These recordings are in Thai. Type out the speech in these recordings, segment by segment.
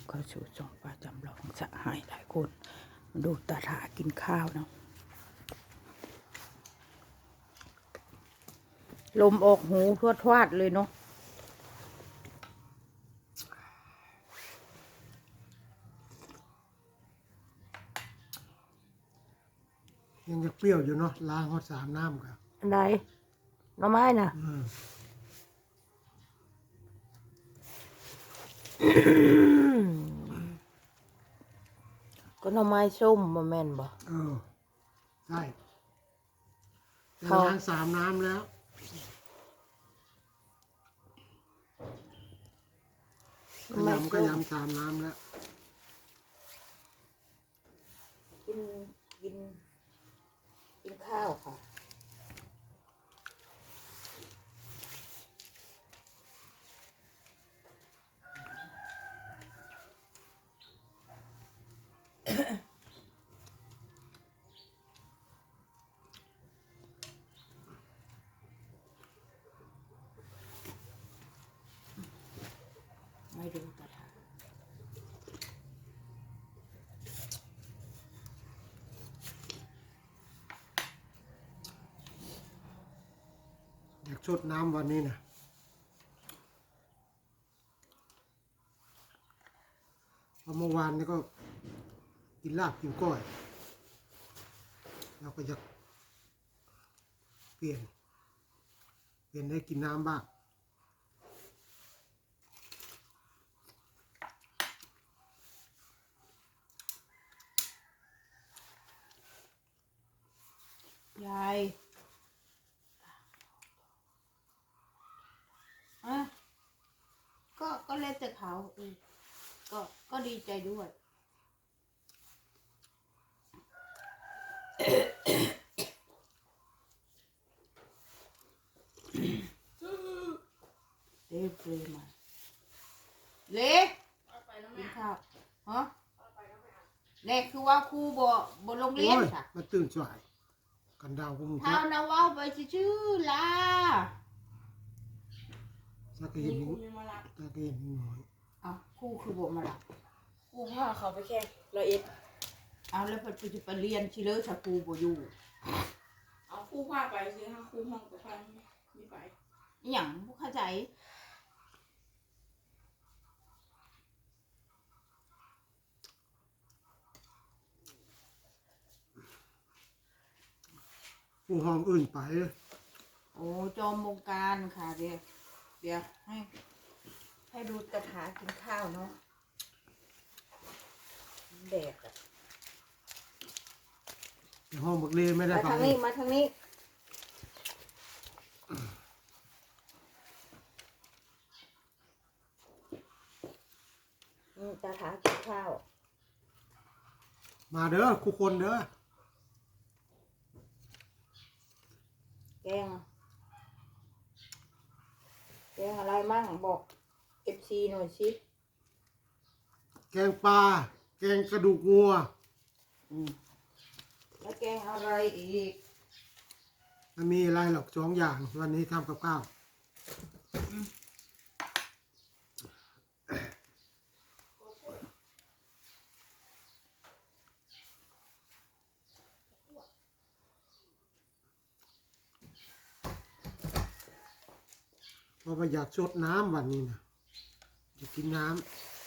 รับเข้าสู่ช่องป้าจำลองสหายหลายคนมาดูตาถากินข้าวเนาะลมออกหูทวดทวดๆเลยเนาะยังจะเปรี้ยวอยู่เนาะล้างฮอดสามน้ำครับอันใดหน่อไม้น่ะ อืม ก็หน่อไม้ส้มบ่แม่นบ่เออใช่แต่เขาล้างสามน้ำแล้ว ก็ยำก็ยำสามน้ำแล้ว กินกินกินข้าวค่ะ ไม่ดูตาถาอยากชดน้ำวันนี้นะเพราะเมื่อวานนี่ก็กินลาบกินก้อยเราก็จะเปลี่ยน เปลี่ยนให้กินน้ำบ้าง ยายอะก็ก็เล่นแต่เขาก็ก็ดีใจด้วยเละเลยมาเละกินข้าวฮะเละคือว่าครูบ่บ่โรงเรียนโอ้ยค่ะมันตื่นสาย กันดาวพวกมึงเท่านะเว่าไปชื่อๆล่ะถ้าก็เห็นนิดถ้าก็เห็นนิดหน่อยเอาครูคือบ่มาหลับกูพาเขาไปแค่ร้อยเอ็ดเอาแล้วไปจะไปเรียนชิเลอร์สกูบ่อยู่เอาครู่พาไปสิถ้าครู่ห้องกับพันไม่ไปอหย่างบ่เข้าใจ ผู้ห้องอื่นไป โอ้จอมวงการค่ะ เดี๋ยวเดี๋ยวให้ ให้ดูตะถากินข้าวเนาะแดดอะในห้องบักเล่ไม่ได้มาฟัทางงนี้ มาทางนี้อืมตาถากินข้าว มาเด้อคุกคนเด้อ แกงอะแกงอะไรมั่งบอกเอฟซีหน่อยสิแกงปลา แกงกระดูกงัว อืมแล้วแกงอะไรอีก มันมีอะไรหรอกสองอย่าง วันนี้ทำกับข้าวเพ ราะว่าอยากชดน้ำวันนี้นะอยากกินน้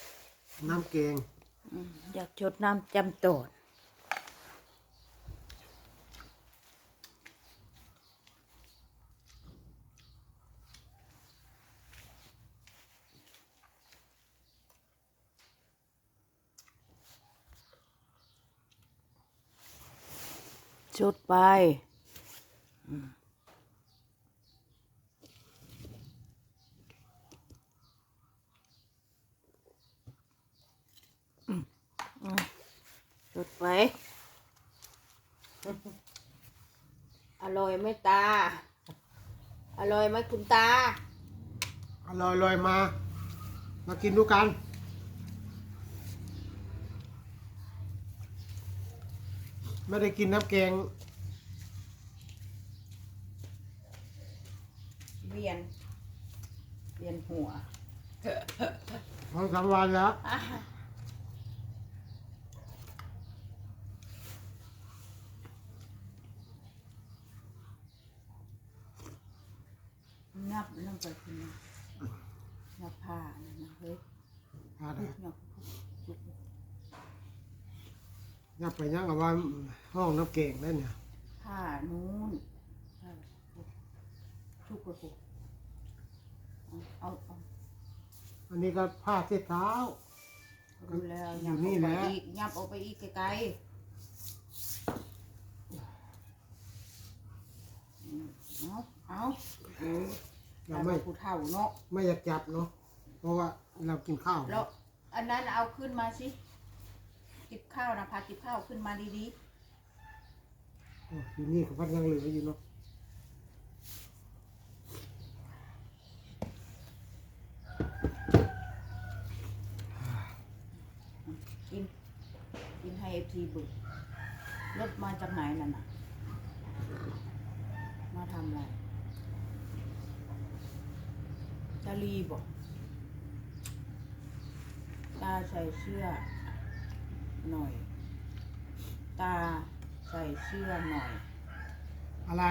ำน้ำแกง อืมอยากชดน้ำจำโตดชดไป ชดไปอร่อยไหมตา อร่อยไหมคุณตา อร่อยลอยๆมา มากินด้วยกัน ไม่ได้กินน้ำแกง เวียน เวียนหัวสองสามวันแล้ว อะ นับนับไปคุณนะนับผ้านะนะเฮ้ยพาพุได้กนับพุกยับไปยังกับว่าห้องน้ำเก่งได้เนี่ยผ้านู้นผ้าพุกชุกไปพุกเอาเอาเอาอันนี้ก็ผ้าเช็ดเท้าดูแล้วอยู่ยับนี่ออกแหไปละอีกยับออกไปอีกไกลๆอืมเอาเอา เออเราแต่ไม่ว่าผู้เฒ่าเนาะไม่อยากจับเนาะเพราะว่าเรากินข้าวแล้วอันนั้นเอาขึ้นมาสิกิบข้าวนะพากิบข้าวขึ้นมาดีโอ้อยู่นี่กับพันยังเหลืออยู่เนาะๆกินกินให้เอฟทีบึกรถมาจากไหนนั่นน่ะ มาทำอะไร จารีบอกตาใส่เสื้อหน่อย ตาใส่เสื้อหน่อย อะไร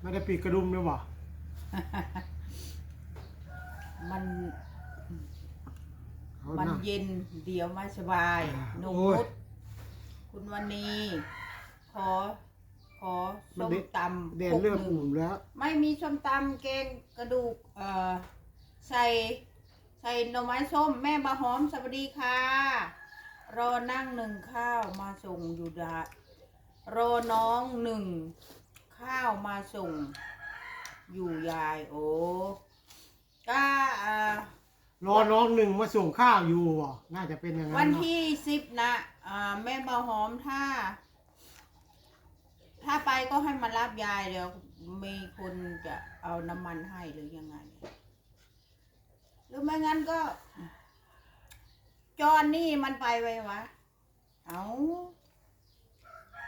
ไม่ได้ปีกกระดุมด้วยบ่มันเขามันน่ะเย็นเดี๋ยวไม่สบายอ่าหนุโอ้ยดคุณวันนี้ ขอ ขอมันส้มเด็ดตำเด่นครกเริ่มหนึ่งอุ่มแล้ว ไม่มีส้มตำแกงกระดูกเอ่อใส่ใส่หน่อไม้ส้ม แม่บาหอมสวัสดีค่ะ รอนั่งหนึ่งข้าวมาส่งอยู่ดารอน้องหนึ่งข้าวมาส่ง อยู่ยายโอ้ก็อ่า รอน้องหนึ่งมาส่งข้าวอยู่บ่น่าจะเป็นอย่างนั้นวันเนาะที่สิบนะอ่าแม่บาหอมถ้า ถ้าไปก็ให้มารับยายเดี๋ยวมีคนจะเอาน้ำมันให้หรือยังไง หรือไม่งั้นก็ จอนนี่มันไปไว้วะ เอา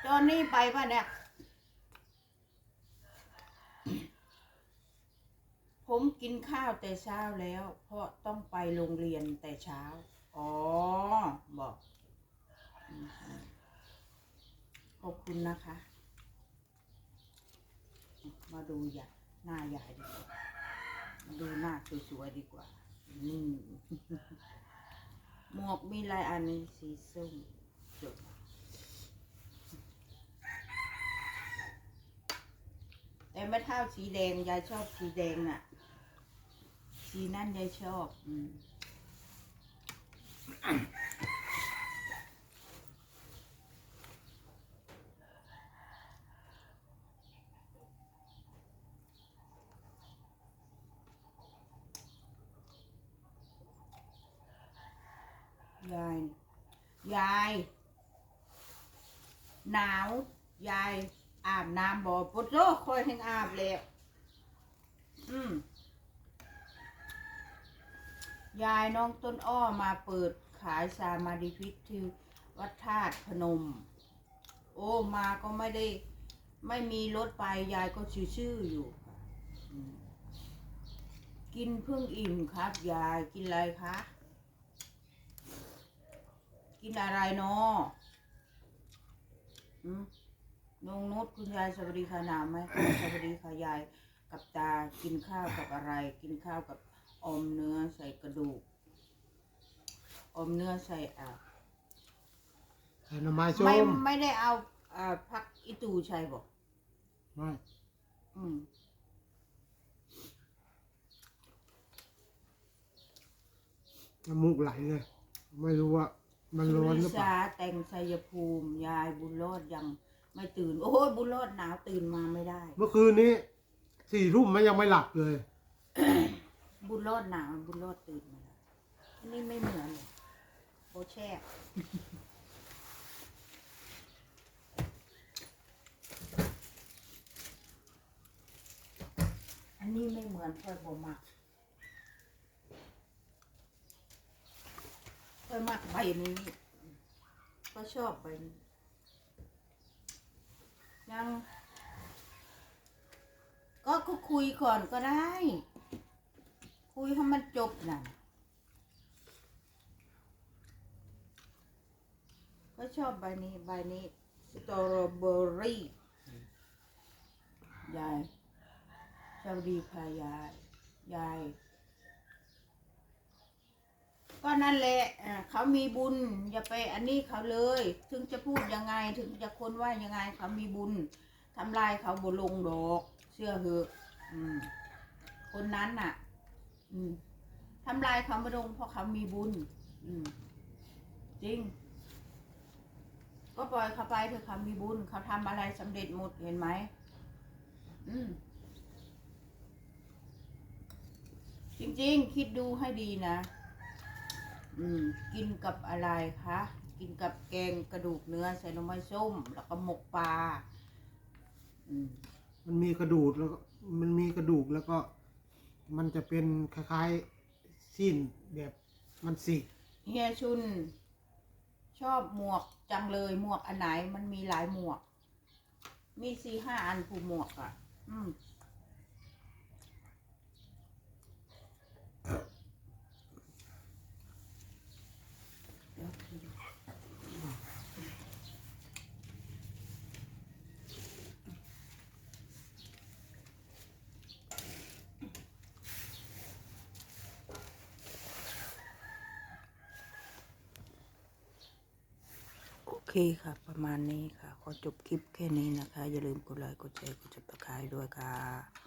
จอนนี่ไปป่ะเนี่ย ผมกินข้าวแต่เช้าแล้ว เพราะต้องไปโรงเรียนแต่เช้า อ๋อ บอก ขอบคุณนะคะ มาดูใหญ่หน้าใหญ่ดีกว่ามาดูหน้าสวยๆดีกว่า นี่ หมวกมีลายอันนี้สีส้มจบแต่ไม่เท่าสีแดง ยายชอบสีแดงน่ะ สีนั่นยายชอบ อืม ยาย ยาย หนาว ยายอาบน้ำบ่ปวดโรคคอยแห่งอาบแล้วอืมยายน้องต้นอ้อมาเปิดขายสามาดิพิษที่วัดธาตุพนม โอ้มาก็ไม่ได้ ไม่มีรถไปยายก็ชื่อๆอยู่ กินเพิ่งอิ่มครับ ยายกินอะไรคะ กินอะไรเนาะอืมนงนุชคุณยายสวัสดีค่ะหนาวไหมคะสวัสดีค่ะยายกับตากินข้าวกับอะไร กินข้าวกับอมเนื้อใส่กระดูกอมเนื้อใส่อ่าใส่หน่อไม้ส้ไม่มไม่ได้เอาอ่าพักอีตูใช่บอกไม่อืมน้ำมูกไหลเลย ไม่รู้ว่า มันร้อนหรือเปล่า สุริสาแต่งชัยภูมิ ยายบุญรอดยังไม่ตื่น โอ้ยบุญรอดหนาวตื่นมาไม่ได้ เมื่อคืนนี้สี่ทุ่มมันยังไม่หลับเลย บุญรอดหนาวบุญรอดตื่นมาแล้วอันนี้ไม่เหมือนเลยโบแช่บอันนี้ไม่เหมือนค่อยบ่มัก ค่อยมักใบนี้ก็ชอบใบนี้ยังก็ก็คุยก่อนก็ได้ คุยให้มันจบน่ะก็ชอบใบนี้ใบนี้สตรอเบอรี่ยายชสวัสดีค่ะยายยาย ก็นั่นแหละอ่าเขามีบุญ อย่าไปอันนี้เขาเลย ถึงจะพูดยังไงถึงจะคนว่ายังไง เขามีบุญทำลายเขาบุลงดอก เชื่อเหอะอืมคนนั้นน่ะ อืมทำลายเขาไม่ลงเพราะเขามีบุญ อืมจริง ก็ปล่อยเขาไปเถอะเขามีบุญ เขาทำอะไรสำเร็จหมดเห็นไหมอืมจริงๆ คิดดูให้ดีนะ อืมกินกับอะไรคะ กินกับแกงกระดูกเนื้อใส่หน่อไม้ส้ม แล้วก็หมกปลาอืมมันมีกระดูกแล้วก็มันมีกระดูกแล้วก็ มันจะเป็นคล้ายๆสิ้นแบบมันสีกเฮียชุน ชอบหมวกจังเลยหมวกอันไหนมันมีหลายหมวก มีสี่ห้าอันผู้หมวกอะ อืม เคค่ะ ประมาณนี้ค่ะ ขอจบคลิปแค่นี้นะคะ อย่าลืมกดไลค์ กดแชร์ กดติดตามด้วยค่ะ